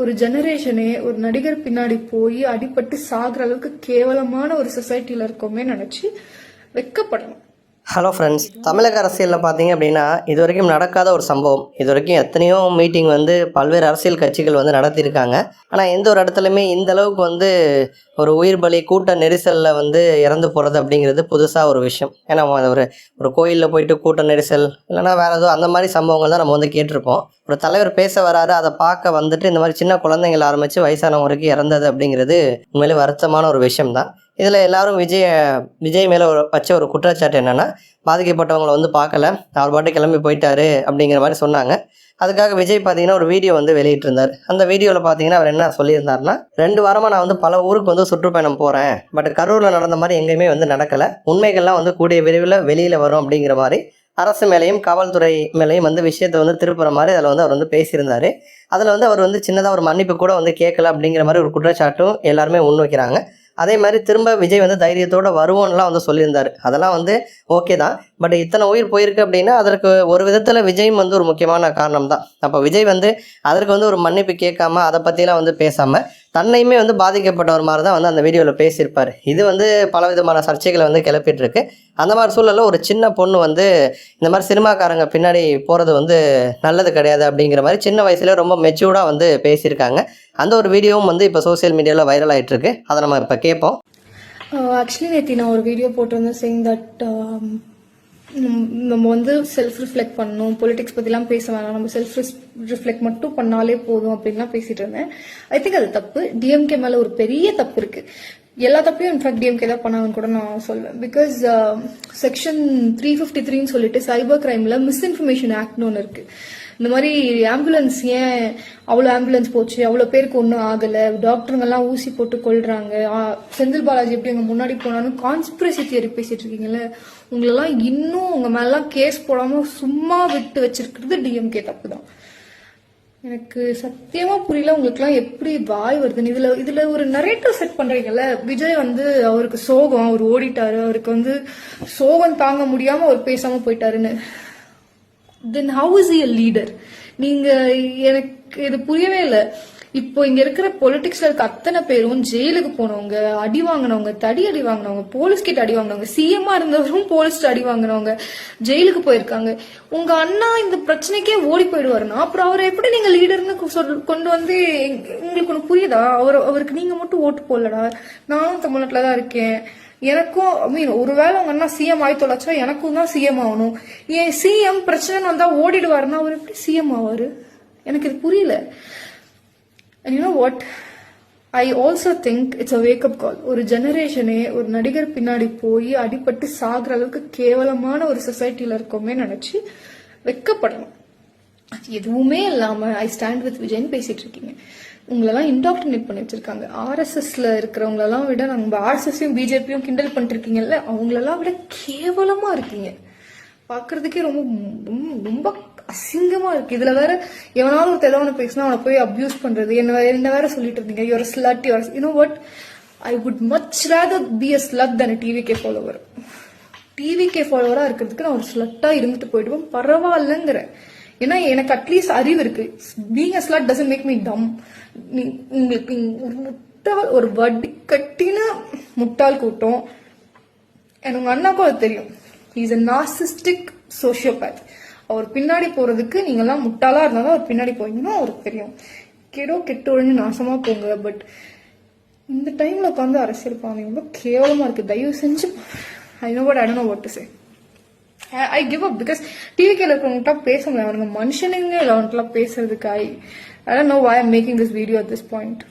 ஒரு ஜெனரேஷனே ஒரு நடிகர் பின்னாடி போய் அடிபட்டு சாகுற அளவுக்கு கேவலமான ஒரு சொசைட்டில இருக்கோமே நினைச்சு வெக்கப்படணும். ஹலோ ஃப்ரெண்ட்ஸ் தமிழக அரசியலில் பார்த்தீங்க அப்படின்னா இது வரைக்கும் நடக்காத ஒரு சம்பவம். இது வரைக்கும் எத்தனையோ மீட்டிங் வந்து பல்வேறு அரசியல் கட்சிகள் வந்து நடத்தியிருக்காங்க. ஆனால் எந்த ஒரு இடத்துலையுமே இந்த அளவுக்கு வந்து ஒரு உயிர் பலி கூட்ட நெரிசலில் வந்து இறந்து போகிறது அப்படிங்கிறது புதுசாக ஒரு விஷயம். ஏன்னா ஒரு ஒரு கோயிலில் போயிட்டு கூட்ட நெரிசல் இல்லைன்னா வேறு ஏதோ அந்த மாதிரி சம்பவங்கள் தான் நம்ம வந்து கேட்டிருப்போம். ஒரு தலைவர் பேச வராரு அதை பார்க்க வந்துட்டு இந்த மாதிரி சின்ன குழந்தைங்கள ஆரம்பித்து வயசானவங்க வரைக்கும் இறந்தது அப்படிங்கிறது உண்மையிலே வருத்தமான ஒரு விஷயம் தான் இதில் எல்லாரும் விஜய் விஜய் மேலே ஒரு வச்ச ஒரு குற்றச்சாட்டு என்னென்னா பாதிக்கப்பட்டவங்களை வந்து பார்க்கல. அவர் பாட்டு கிளம்பி போயிட்டாரு அப்படிங்கிற மாதிரி சொன்னாங்க. அதுக்காக விஜய் பார்த்தீங்கன்னா ஒரு வீடியோ வந்து வெளியிட்டிருந்தார். அந்த வீடியோவில் பார்த்தீங்கன்னா அவர் என்ன சொல்லியிருந்தாருன்னா ரெண்டு வாரமாக நான் வந்து பல ஊருக்கு வந்து சுற்றுப்பயணம் போகிறேன் பட் கரூரில் நடந்த மாதிரி எங்கேயுமே வந்து நடக்கலை. உண்மைகள்லாம் வந்து கூடிய விரைவில் வெளியில் வரும் அப்படிங்கிற மாதிரி அரசு மேலேயும் காவல்துறை மேலேயும் வந்து விஷயத்தை வந்து திருப்புற மாதிரி அதில் வந்து அவர் வந்து பேசியிருந்தார். அதில் வந்து அவர் வந்து சின்னதாக ஒரு மன்னிப்பு கூட வந்து கேட்கல அப்படிங்கிற மாதிரி ஒரு குற்றச்சாட்டும் எல்லாருமே முன்வைக்கிறாங்க அதே மாதிரி திரும்ப விஜய் வந்து தைரியத்தோடு வருவோன்னுலாம் வந்து சொல்லியிருந்தார். அதெல்லாம் வந்து ஓகே தான். பட் இத்தனை உயிர் போயிருக்கு அப்படின்னா அதற்கு ஒரு விதத்தில் விஜயும் வந்து ஒரு முக்கியமான காரணம் தான் அப்போ விஜய் வந்து அதற்கு வந்து ஒரு மன்னிப்பு கேட்காம அதை பற்றிலாம் வந்து பேசாமல் தன்னையுமே வந்து பாதிக்கப்பட்டவர் மாதிரி தான் வந்து அந்த வீடியோவில் பேசியிருப்பார். இது வந்து பல விதமான சர்ச்சைகளை வந்து கிளப்பிட்டுருக்கு. அந்த மாதிரி சூழலில் ஒரு சின்ன பொண்ணு வந்து இந்த மாதிரி சினிமாக்காரங்க பின்னாடி போகிறது வந்து நல்லது கிடையாது அப்படிங்கிற மாதிரி சின்ன வயசுலேயே ரொம்ப மெச்சூர்டாக வந்து பேசியிருக்காங்க. அந்த ஒரு வீடியோவும் வந்து இப்போ சோஷியல் மீடியாவில் வைரல் ஆகிட்டுருக்கு அதை நம்ம இப்போ கேட்போம். ஆக்சுவலி நேற்று நான் ஒரு வீடியோ போட்டிருந்தேன் சேங் um, தட் நம்ம வந்து செல்ஃப் ரிஃப்ளெக்ட் பண்ணணும். பொலிட்டிக்ஸ் பற்றிலாம் பேச வேணாம். நம்ம செல்ஃப் ரிஃப்ளெக்ட் மட்டும் பண்ணாலே போதும் அப்படின்லாம் பேசிட்டு இருந்தேன். ஐ திங்க் அது தப்பு. டிஎம்கே மேலே ஒரு பெரிய தப்பு இருக்கு. எல்லா தப்பையும் இன்ஃபேக்ட் டிஎம்கே தான் பண்ணாங்கன்னு கூட நான் சொல்வேன். பிகாஸ் செக்ஷன் த்ரீ ஃபிஃப்டி த்ரீன்னு சொல்லிட்டு சைபர் கிரைமில் மிஸ்இன்ஃபர்மேஷன் ஆக்ட்னு ஒன்று இருக்குது இந்த மாதிரி ஆம்புலன்ஸ் ஏன் அவ்வளோ ஆம்புலன்ஸ் போச்சு? அவ்வளோ பேருக்கு ஒன்றும் ஆகலை. டாக்டருங்கெல்லாம் ஊசி போட்டு கொள்றாங்க செந்தில் பாலாஜி எப்படி அங்கே முன்னாடி போனாலும் கான்ஸ்பிரசி தியரி பேசிட்டு இருக்கீங்களே உங்களெல்லாம் இன்னும் உங்கள் மேலாம் கேஸ் போடாமல் சும்மா விட்டு வச்சிருக்கிறது டிஎம்கே தப்பு தான். எனக்கு சத்தியமா புரியல உங்களுக்குலாம் எப்படி வாய் வருதுன்னு. இதுல இதுல ஒரு நரேட்டிவ் செட் பண்றீங்கல்ல விஜய் வந்து அவருக்கு சோகம் அவர் ஓடிட்டாரு அவருக்கு வந்து சோகம் தாங்க முடியாம அவர் பேசாம போயிட்டாருன்னு. Then how is a leader நீங்க எனக்கு இது புரியவே இல்லை. இப்போ இங்க இருக்கிற பொலிட்டிக்ஸ்ல இருக்க அத்தனை பேரும் ஜெயிலுக்கு போனவங்க அடி வாங்கினவங்க தடி அடி வாங்கினவங்க போலீஸ் கிட்ட அடி வாங்கினவங்க சிஎம்மா இருந்தவரும் போலீஸ் அடி வாங்கினவங்க ஜெயிலுக்கு போயிருக்காங்க. உங்க அண்ணா இந்த பிரச்சனைக்கே ஓடி போயிடுவாருன்னா அப்புறம் அவரை எப்படி நீங்க லீடர்னு சொல் கொண்டு வந்து உங்களுக்கு ஒண்ணு புரியுதா? அவர் அவருக்கு நீங்க மட்டும் ஓட்டு போடலடா. நானும் தமிழ்நாட்டுல தான் இருக்கேன். எனக்கும் ஐ மீன் ஒருவேளை உங்க அண்ணா சிஎம் ஆகி தொலைச்சா எனக்கும் தான் சிஎம் ஆகணும். ஏன் சிஎம் பிரச்சனை வந்தா ஓடிடுவாருன்னா அவர் எப்படி சிஎம் ஆவாரு? எனக்கு இது புரியல. And you know what I also think it's a wake up call ஒரு ஜெனரேஷனே ஒரு நடிகர் பின்னாடி போய் அடிபட்டு சாகுற அளவுக்கு கேவலமான ஒரு சொசைட்டியில் இருக்கோமே நினச்சி வெக்கப்படணும் அது எதுவுமே இல்லாமல் ஐ ஸ்டாண்ட் வித் விஜய்னு பேசிகிட்டு இருக்கீங்க. உங்களெல்லாம் இன்டாக்டினேட் பண்ணி வச்சிருக்காங்க. ஆர்எஸ்எஸ்ல இருக்கிறவங்களெல்லாம் விட நம்ம ஆர்எஸ்எஸ்ஸையும் பிஜேபியும் கிண்டல் பண்ணிருக்கீங்கல்ல அவங்களெல்லாம் விட கேவலமா இருக்கீங்க. பார்க்கிறதுக்கே ரொம்ப ரொம்ப- ரொம்ப அசிங்கமா இருக்கு. இதுல வேற எவனாலும் ஒரு தெலவனை பேசினா அவனை போய் அப்யூஸ் பண்றது என்ன என்ன வேற சொல்லிட்டு இருந்தீங்க. Your slut your you know what I would much rather be a slut than TVK follower TVK ஃபாலோவராக இருக்கிறதுக்கு நான் ஒரு ஸ்லட்டா இருந்துட்டு போயிடுவேன். பரவாயில்லங்கிறேன் ஏன்னா எனக்கு அட்லீஸ்ட் அறிவு இருக்கு. Being a slut doesn't make me dumb உங்களுக்கு ஒரு முட்டால் ஒரு வட்டி கட்டின முட்டாள் கூட்டம். எனக்கு அண்ணாக்கும் அது தெரியும். இஸ் அ நார்சிஸ்டிக் சோஷியோபேத் அவர் பின்னாடி போறதுக்கு நீங்கெல்லாம் முட்டாளா இருந்தாலும் அவர் பின்னாடி போவீங்கன்னா அவருக்கு தெரியும். கெடோ கெட்டு ஒழிஞ்சு நாசமா போங்க பட் இந்த டைம்ல உட்காந்து அரசியல் பாவம் ரொம்ப கேவலமா இருக்கு. தயவு செஞ்சு I know but I don't know what to say I give up because டிவிக்கில் இருக்கிறவங்ககிட்ட பேச முடியாது. அவனுங்க மனுஷனுங்க இல்லை அவன்கிட்ட பேசுறதுக்கு I I don't know why I'm making this video at this point